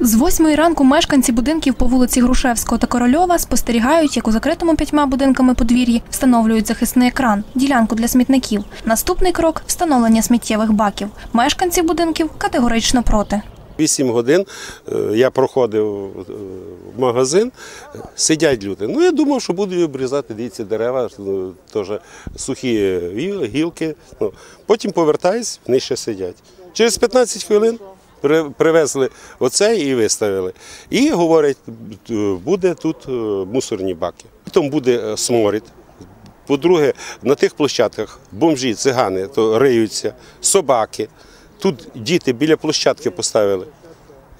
З восьмої ранку мешканці будинків по вулиці Грушевського та Корольова спостерігають, як у закритому п'ятьма будинками подвір'ї встановлюють захисний екран, ділянку для смітників. Наступний крок встановлення сміттєвих баків. Мешканці будинків категорично проти. Вісім годин е, я проходив е, в магазин, сидять люди. Ну я думав, що буду обрізати дивіться, дерева, ну, теж сухі гілки. Ну, потім повертаюсь, вони ще сидять. Через 15 хвилин привезли оце і виставили. І говорять, е, буде тут е, мусорні баки. Потім буде е, сморід. По-друге, на тих площадках бомжі, цигани то риються, собаки. Тут діти біля площадки поставили.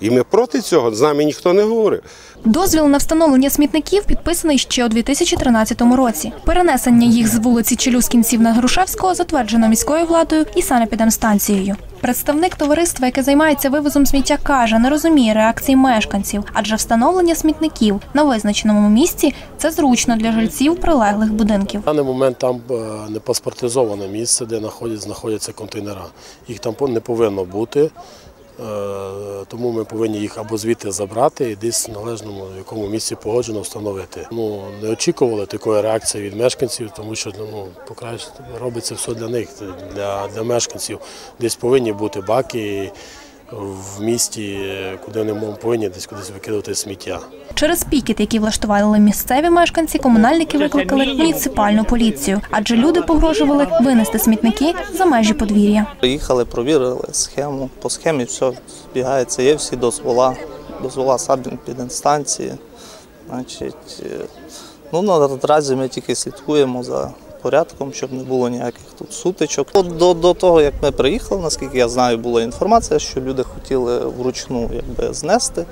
І ми проти цього, з нами ніхто не говорив. Дозвіл на встановлення смітників підписаний ще у 2013 році. Перенесення їх з вулиці Челюскінців на Грушевського затверджено міською владою і санепідемстанцією. Представник товариства, яке займається вивозом сміття, каже, не розуміє реакції мешканців, адже встановлення смітників на визначеному місці це зручно для жильців прилеглих будинків. На даний момент там е, не паспортизоване місце, де знаходять- знаходяться контейнера. Їх там не повинно бути, тому ми повинні їх або звідти забрати і десь в належному якому місці погоджено встановити. Ну не очікували такої реакції від мешканців, тому що ну покраще робиться все для них, для, для мешканців. Десь повинні бути баки в місті, куди вони повинні десь кудись викидувати сміття. Через пікет, який влаштували місцеві мешканці, комунальники викликали муніципальну поліцію, адже люди погрожували винести смітники за межі подвір'я. Приїхали, провірили схему. По схемі все збігається, є всі дозвола, дозвола санепідемстанції. Значить, е, ну, наразі ми тільки слідкуємо за порядком, щоб не було ніяких тут сутичок. От До, до того, як ми приїхали, наскільки я знаю, була інформація, що люди хотіли вручну якби, знести,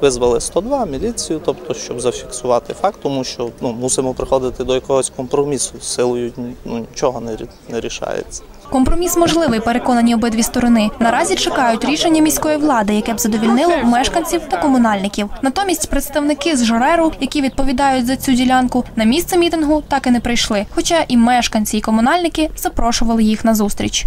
визвали 102, міліцію, тобто, щоб зафіксувати факт, тому що ну, мусимо приходити до якогось компромісу. Силою ну, нічого не, не рішається. Компроміс можливий, переконані обидві сторони. Наразі чекають рішення міської влади, яке б задовільнило мешканців та комунальників. Натомість представники з Жореру, які відповідають за цю ділянку, на місце мітингу так і не прийшли. Хоча і мешканці, і комунальники запрошували їх на зустріч.